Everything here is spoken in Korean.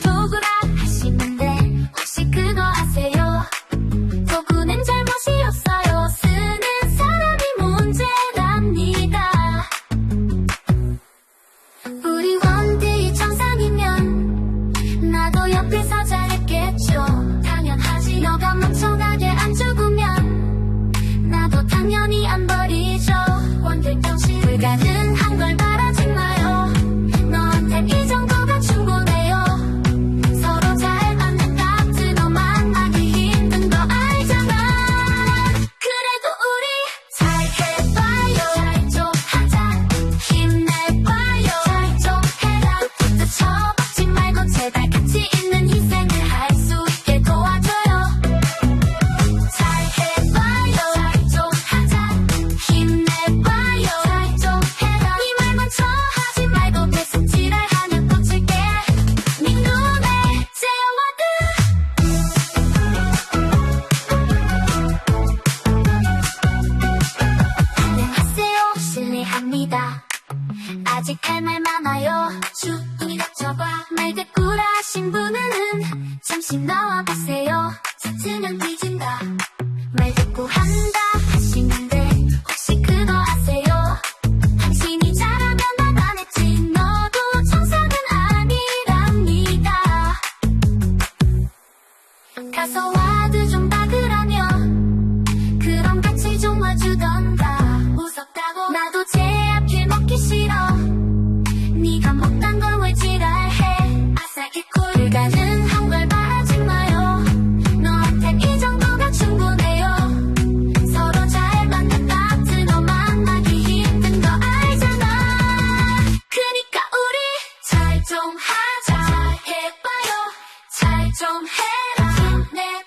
자꾸 도 할 말 많아요. 주둥이 닥쳐봐. 말대꾸라 하신 분은 잠시 나와 보세요. 짙으면 뒤진다. 말 듣고 한다 하시는데 혹시 그거 아세요? 당신이 잘하면 나안 했지. 너도 정상은 아니랍니다. 가서 와드 좀 박으라며. 그럼 같이 좀 와주던가. 무섭다고 나도 제 앞길 먹기 싫어. Let